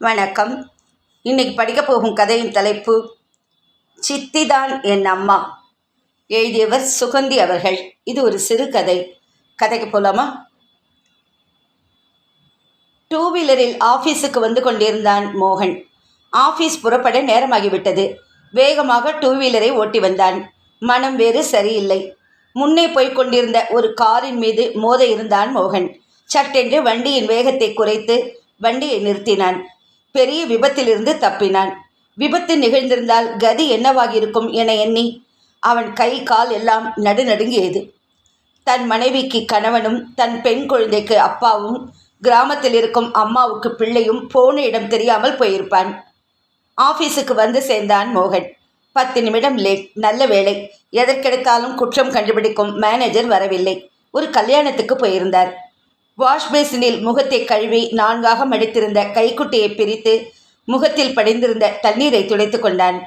வணக்கம். இன்னைக்கு படிக்க போகும் கதையின் தலைப்பு சித்திதான் என் அம்மா. எழுதியவர் சுகந்தி அவர்கள். இது ஒரு சிறு கதை. கதைக்கு போலாமா? டூ வீலரில் ஆஃபீஸுக்கு வந்து கொண்டிருந்தான் மோகன். ஆஃபீஸ் புறப்பட நேரமாகிவிட்டது. வேகமாக டூ வீலரை ஓட்டி வந்தான். மனம் வேறு சரியில்லை. முன்னே போய்க் கொண்டிருந்த ஒரு காரின் மீது மோத இருந்தான் மோகன். சட்டென்று வண்டியின் வேகத்தை குறைத்து வண்டியை நிறுத்தினான். பெரிய விபத்திலிருந்து தப்பினான். விபத்து நிகழ்ந்திருந்தால் கதி என்னவாகியிருக்கும் என எண்ணி அவன் கை கால் எல்லாம் நடுநடுங்கியது. தன் மனைவிக்கு கணவனும் தன் பெண் குழந்தைக்கு அப்பாவும் கிராமத்தில் இருக்கும் அம்மாவுக்கு பிள்ளையும் போன இடம் தெரியாமல் போயிருப்பான். ஆஃபீஸுக்கு வந்து சேர்ந்தான் மோகன். பத்து நிமிடம் லேட் நல்ல வேளை. எதற்கெடுத்தாலும் குற்றம் கண்டுபிடிக்கும் மேனேஜர் வரவில்லை. ஒரு கல்யாணத்துக்கு போயிருந்தார். வாஷ் பேசினில் முகத்தை கழுவி நான்காக மடித்திருந்த கைக்குட்டையை பிரித்து முகத்தில் படிந்திருந்த தண்ணீரை துடைத்து கொண்டான்.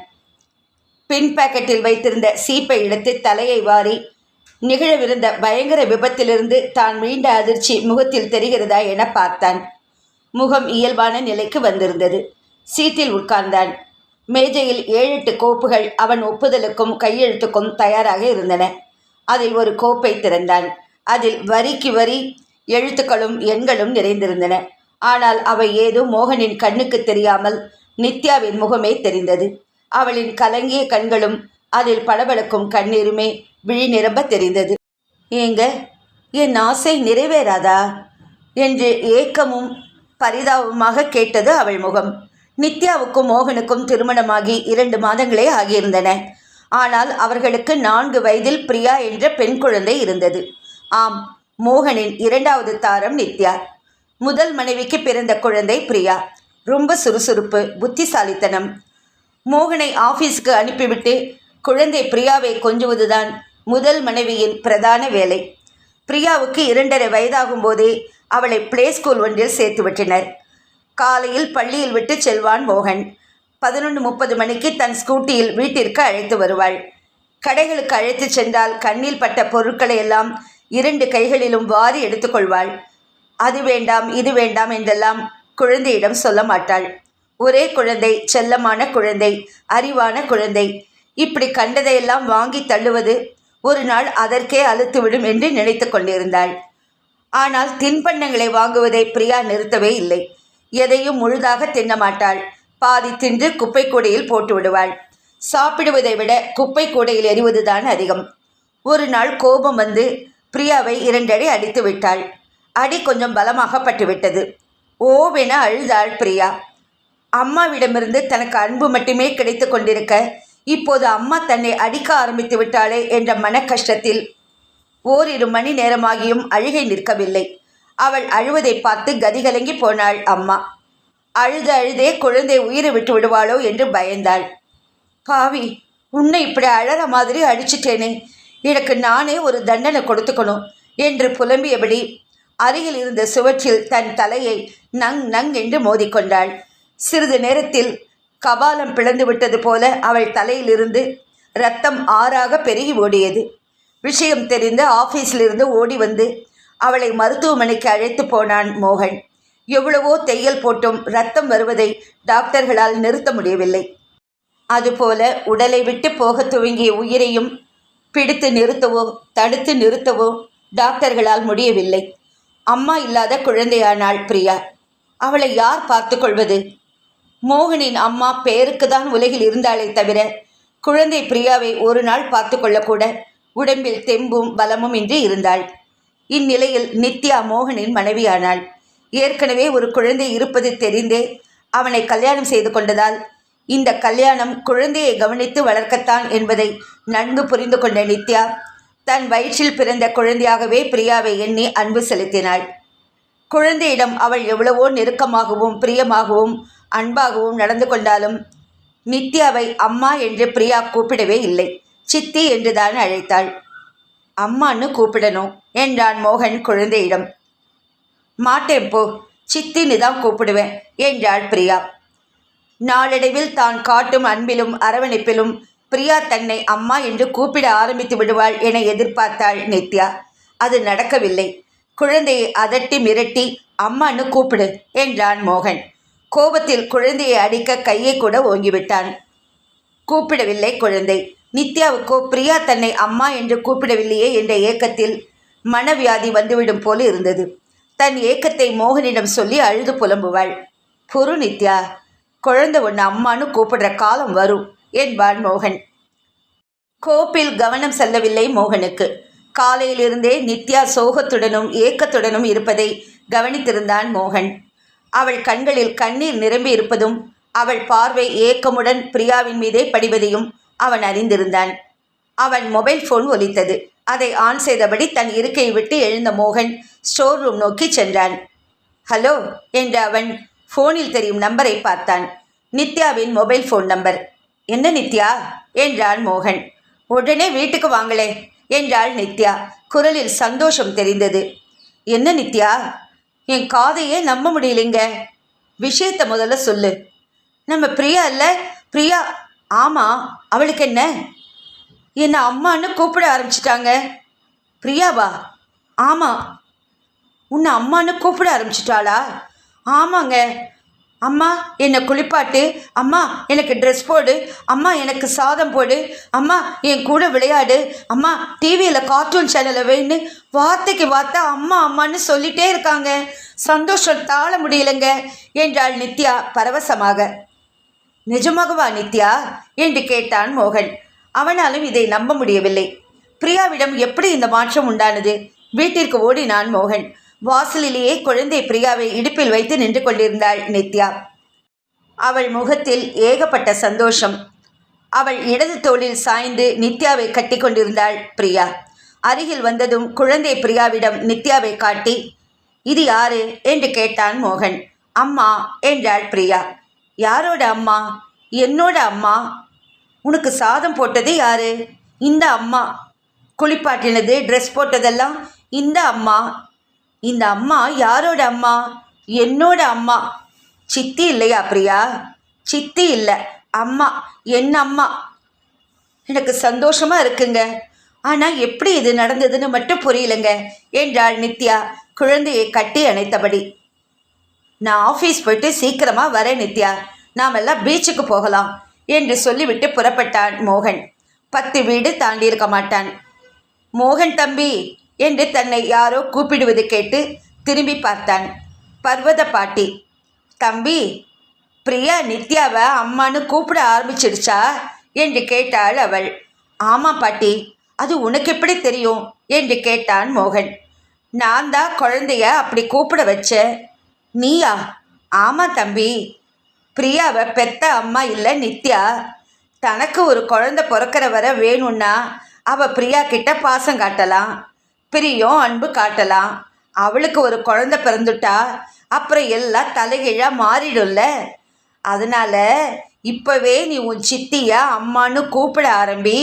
பின் பாக்கெட்டில் வைத்திருந்த சீப்பை எடுத்து தலையை வாரி நிகழவிருந்த பயங்கர விபத்திலிருந்து தான் மீண்ட அதிர்ச்சி முகத்தில் தெரிகிறதா என பார்த்தான். முகம் இயல்பான நிலைக்கு வந்திருந்தது. சீட்டில் உட்கார்ந்தான். மேஜையில் ஏழெட்டு கோப்புகள் அவன் ஒப்புதலுக்கும் கையெழுத்துக்கும் தயாராக இருந்தன. அதில் ஒரு கோப்பை திறந்தான். அதில் வரிக்கு வரி எழுத்துக்களும் எண்களும் நிறைந்திருந்தன. ஆனால் அவை ஏதோ மோகனின் கண்ணுக்கு தெரியாமல் நித்யாவின் முகமே தெரிந்தது. அவளின் கலங்கிய கண்களும் அதில் பளபளக்கும் கண்ணீருமே விழி நிரம்ப தெரிந்தது. ஏங்க என் ஆசை நிறைவேறாதா? என்று ஏக்கமும் பரிதாபமாக கேட்டது அவள் முகம். நித்யாவுக்கும் மோகனுக்கும் திருமணமாகி இரண்டு மாதங்களே ஆகியிருந்தன. ஆனால் அவர்களுக்கு நான்கு வயதில் பிரியா என்ற பெண் குழந்தை இருந்தது. ஆம் மோகனின் இரண்டாவது தாரம் நித்யா. முதல் மனைவிக்கு பிறந்த குழந்தை பிரியா. ரொம்ப சுறுசுறுப்பு புத்திசாலித்தனம். மோகனை ஆஃபீஸுக்கு அனுப்பிவிட்டு குழந்தை பிரியாவை கொஞ்சுவதுதான் முதல் மனைவியின் பிரதான வேலை. பிரியாவுக்கு இரண்டரை வயதாகும் போதே அவளை பிளே ஸ்கூல் ஒன்றில் சேர்த்து விட்டனர். காலையில் பள்ளியில் விட்டு செல்வான் மோகன். பதினொன்று முப்பது மணிக்கு தன் ஸ்கூட்டியில் வீட்டிற்கு அழைத்து வருவாள். கடைகளுக்கு அழைத்து சென்றால் கண்ணில் பட்ட பொருட்களை எல்லாம் இரண்டு கைகளிலும் வாரி எடுத்துக்கொள்வாள். அது வேண்டாம் இது வேண்டாம் என்றெல்லாம் குழந்தையிடம் சொல்ல மாட்டாள். ஒரே குழந்தை செல்லமான குழந்தை அறிவான குழந்தை. இப்படி கண்டதையெல்லாம் வாங்கி தள்ளுவது ஒரு நாள் அதற்கே அழுத்துவிடும் என்று நினைத்து கொண்டிருந்தாள். ஆனால் தின்பண்டங்களை வாங்குவதை பிரியா நிறுத்தவே இல்லை. எதையும் முழுதாக தின்ன மாட்டாள். பாதி தின்று குப்பை கூடையில் போட்டு விடுவாள். சாப்பிடுவதை விட குப்பை கூடையில் எறிவதுதான் அதிகம். ஒரு நாள் கோபம் வந்து பிரியாவை இரண்டடி அடித்து விட்டாள். அடி கொஞ்சம் பலமாக பட்டுவிட்டது. ஓவென அழுதாள் பிரியா. அம்மாவிடமிருந்து தனக்கு அன்பு மட்டுமே கிடைத்து கொண்டிருக்க இப்போது அம்மா தன்னை அடிக்க ஆரம்பித்து விட்டாளே என்ற மன கஷ்டத்தில் ஓரிரு மணி நேரமாகியும் அழுகை நிற்கவில்லை. அவள் அழுவதை பார்த்து கதிகலங்கி போனாள் அம்மா. அழுது அழுதே குழந்தை உயிரை விட்டு விடுவாளோ என்று பயந்தாள். பாவி உன்னை இப்படி அழற மாதிரி அடிச்சிட்டேனே எனக்கு நானே ஒரு தண்டனை கொடுத்துக்கணும் என்று புலம்பியபடி அருகில் இருந்த சுவற்றில் தன் தலையை நங் நங் என்று மோதிக்கொண்டாள். சிறிது நேரத்தில் கபாலம் பிளந்து விட்டது போல அவள் தலையிலிருந்து ரத்தம் ஆறாக பெருகி ஓடியது. விஷயம் தெரிந்து ஆஃபீஸிலிருந்து ஓடி வந்து அவளை மருத்துவமனைக்கு அழைத்து போனான் மோகன். எவ்வளவோ தையல் போட்டும் ரத்தம் வருவதை டாக்டர்களால் நிறுத்த முடியவில்லை. அதுபோல உடலை விட்டு போக துவங்கிய உயிரையும் பிடித்து நிறுத்தவோ தடுத்து நிறுத்தவோ டாக்டர்களால் முடியவில்லை. அம்மா இல்லாத குழந்தையானாள் பிரியா. அவளை யார் பார்த்து கொள்வது? மோகனின் அம்மா பேருக்கு தான் உலகில் இருந்தாளே தவிர குழந்தை பிரியாவை ஒரு நாள் பார்த்து கொள்ளக்கூட உடம்பில் தெம்பும் பலமும் இன்றி இருந்தாள். இந்நிலையில் நித்யா மோகனின் மனைவியானாள். ஏற்கனவே ஒரு குழந்தை இருப்பது தெரிந்தே அவனை கல்யாணம் செய்து கொண்டதால் இந்த கல்யாணம் குழந்தையை கவனித்து வளர்க்கத்தான் என்பதை நன்கு புரிந்து கொண்ட நித்யா தன் வயிற்றில் பிறந்த குழந்தையாகவே பிரியாவை எண்ணி அன்பு செலுத்தினாள். குழந்தையிடம் அவள் எவ்வளவோ நெருக்கமாகவும் பிரியமாகவும் அன்பாகவும் நடந்து கொண்டாலும் நித்யாவை அம்மா என்று பிரியா கூப்பிடவே இல்லை. சித்தி என்றுதான் அழைத்தாள். அம்மான்னு கூப்பிடணும் என்றான் மோகன் குழந்தையிடம். மாட்டேன் போ சித்தின்னு தான் கூப்பிடுவேன் என்றாள் பிரியா. நாளடைவில் தான் காட்டும் அன்பிலும் அரவணைப்பிலும் பிரியா தன்னை அம்மா என்று கூப்பிட ஆரம்பித்து விடுவாள் என எதிர்பார்த்தாள் நித்யா. அது நடக்கவில்லை. குழந்தையை அதட்டி மிரட்டி அம்மான்னு கூப்பிடு என்றான் மோகன். கோபத்தில் குழந்தையை அடிக்க கையை கூட ஓங்கிவிட்டான். கூப்பிடவில்லை குழந்தை. நித்யாவுக்கோ பிரியா தன்னை அம்மா என்று கூப்பிடவில்லையே என்ற ஏக்கத்தில் மனவியாதி வந்துவிடும் போல இருந்தது. தன் ஏக்கத்தை மோகனிடம் சொல்லி அழுது புலம்புவாள். பொறு நித்யா. குழந்தை ஒன்று அம்மானு கூப்பிடுற காலம் வரும். என்பான் மோகன் கோப்பில் கவனம் செல்லவில்லை மோகனுக்கு. காலையிலிருந்தே நித்யா சோகத்துடனும் ஏக்கத்துடனும் இருப்பதை கவனித்திருந்தான் மோகன். அவள் கண்களில் கண்ணீர் நிரம்பி இருப்பதும் அவள் பார்வை ஏக்கமுடன் பிரியாவின் மீதே படிவதையும் அவன் அறிந்திருந்தான். அவன் மொபைல் ஃபோன் ஒலித்தது. அதை ஆன் செய்தபடி தன் இருக்கையை விட்டு எழுந்த மோகன் ஸ்டோர் ரூம் நோக்கி சென்றான். ஹலோ என்று அவன் ஃபோனில் தெரியும் நம்பரை பார்த்தான். நித்யாவின் மொபைல் ஃபோன் நம்பர். என்ன நித்யா? என்றான் மோகன். உடனே வீட்டுக்கு வாங்களே என்றாள் நித்யா. குரலில் சந்தோஷம் தெரிந்தது. என்ன நித்யா? என் காதையே நம்ப முடியலைங்க. விஷயத்தை முதல்ல சொல்லு. நம்ம பிரியா இல்லை? பிரியா ஆமாம் அவளுக்கு என்ன? என்னை அம்மான்னு கூப்பிட ஆரம்பிச்சிட்டாங்க. பிரியாவா? ஆமாம் உன்னை அம்மான்னு கூப்பிட ஆரம்பிச்சிட்டாளா? ஆமாங்க. அம்மா என்னை குளிப்பாட்டு. அம்மா எனக்கு ட்ரெஸ் போடு. அம்மா எனக்கு சாதம் போடு. அம்மா என் கூட விளையாடு. அம்மா டிவியில் கார்ட்டூன் சேனலை வேணு வார்த்தைக்கு வார்த்தை அம்மா அம்மான்னு சொல்லிட்டே இருக்காங்க. சந்தோஷம் தாழ முடியலங்க. என்றாள் நித்யா பரவசமாக. நிஜமாகவா நித்யா? என்று கேட்டான் மோகன். அவனாலும் இதை நம்ப முடியவில்லை. பிரியாவிடம் எப்படி இந்த மாற்றம் உண்டானது? வீட்டிற்கு ஓடினான் மோகன். வாசலிலேயே குழந்தை பிரியாவை இடுப்பில் வைத்து நின்று கொண்டிருந்தாள் நித்யா. அவள் முகத்தில் ஏகப்பட்ட சந்தோஷம். அவள் இடது தோளில் சாய்ந்து நித்யாவை கட்டி கொண்டிருந்தாள் பிரியா. அருகில் வந்ததும் குழந்தை பிரியாவிடம் நித்யாவை காட்டி இது யாரு? என்று கேட்டான் மோகன். அம்மா என்றாள் பிரியா. யாரோட அம்மா? என்னோட அம்மா. உனக்கு சாதம் போட்டது யாரு? இந்த அம்மா. குளிப்பாட்டினது ட்ரெஸ் போட்டதெல்லாம் இந்த அம்மா. இந்த அம்மா யாரோட அம்மா? என்னோட அம்மா. சித்தி இல்லையா பிரியா? சித்தி இல்லை. அம்மா. என் அம்மா. எனக்கு சந்தோஷமா இருக்குங்க. ஆனால் எப்படி இது நடந்ததுன்னு மட்டும் புரியலங்க. என்றாள் நித்யா குழந்தையை கட்டி அணைத்தபடி. நான் ஆஃபீஸ் போயிட்டு சீக்கிரமாக வரேன் நித்யா. நாமெல்லாம் பீச்சுக்கு போகலாம் என்று சொல்லிவிட்டு புறப்பட்டான் மோகன். பத்து வீடு தாண்டியிருக்க மாட்டான். மோகன் தம்பி என்று தன்னை யாரோ கூப்பிடுவது கேட்டு திரும்பி பார்த்தான். பர்வத பாட்டி தம்பி பிரியா நித்யாவை அம்மான்னு கூப்பிட ஆரம்பிச்சிடுச்சா? என்று கேட்டாள் அவள். ஆமாம் பாட்டி அது உனக்கு எப்படி தெரியும்? என்று கேட்டான் மோகன். நான் தான் குழந்தைய அப்படி கூப்பிட வச்சேன். நீயா? ஆமாம் தம்பி பிரியாவை பெத்த அம்மா இல்லை நித்யா. தனக்கு ஒரு குழந்தை பிறக்கிற வர வேணும்னா அவள் பிரியா கிட்ட பாசம் காட்டலாம். பிரியம் அன்பு காட்டலாம். அவளுக்கு ஒரு குழந்தை பிறந்துட்டா அப்புறம் எல்லாம் தலைகீழாக மாறிடும்ல. அதனால இப்போவே நீ உன் சித்தியை அம்மான்னு கூப்பிட ஆரம்பி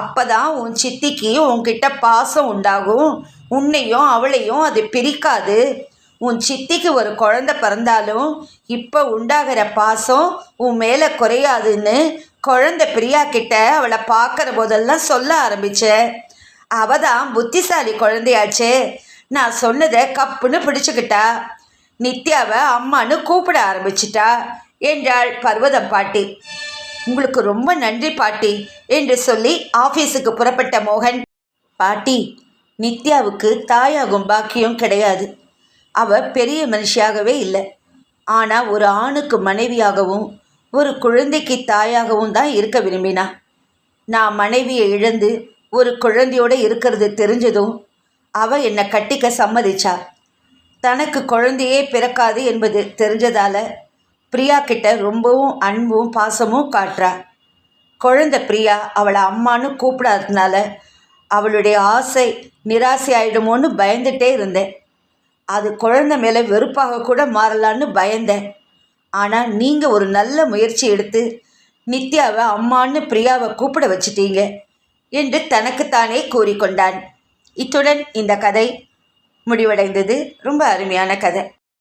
அப்போதான் உன் சித்திக்கு உன்கிட்ட பாசம் உண்டாகும். உன்னையும் அவளையும் அது பிரிக்காது. உன் சித்திக்கு ஒரு குழந்தை பிறந்தாலும் இப்போ உண்டாகிற பாசம் உன் மேலே குறையாதுன்னு குழந்தை பிரியா கிட்ட அவளை பார்க்குற போதெல்லாம் சொல்ல ஆரம்பித்தேன் அவ தான் புத்திசாலி குழந்தையாச்சே. நான் சொன்னதை கப்புன்னு பிடிச்சுக்கிட்டா. நித்யாவை அம்மானு கூப்பிட ஆரம்பிச்சிட்டா. என்றாள் பர்வதம் பாட்டி. உங்களுக்கு ரொம்ப நன்றி பாட்டி என்று சொல்லி ஆஃபீஸுக்கு புறப்பட்ட மோகன். பாட்டி நித்யாவுக்கு தாயாகும் பாக்கியம் கிடையாது. அவ பெரிய மனுஷியாகவே இல்லை. ஆனால் ஒரு ஆணுக்கு மனைவியாகவும் ஒரு குழந்தைக்கு தாயாகவும் தான் இருக்க விரும்பினா. நான் மனைவியை இழந்து ஒரு குழந்தையோடு இருக்கிறது தெரிஞ்சதும் அவ என்னை கட்டிக்க சம்மதிச்சா. தனக்கு குழந்தையே பிறக்காது என்பது தெரிஞ்சதால பிரியா கிட்ட ரொம்பவும் அன்பும் பாசமும் காட்டுறா. குழந்தை பிரியா அவளை அம்மானு கூப்பிடாததுனால அவளுடைய ஆசை நிராசை ஆயிடுமோன்னு பயந்துட்டே இருந்தேன். அது குழந்தை மேலே வெறுப்பாக கூட மாறலான்னு பயந்தேன். ஆனால் நீங்கள் ஒரு நல்ல முயற்சி எடுத்து நித்யாவை அம்மான்னு பிரியாவை கூப்பிட வச்சிட்டீங்க. என்று தனக்குத்தானே கூறிக்கொண்டான். இத்துடன் இந்த கதை முடிவடைந்தது. ரொம்ப அருமையான கதை.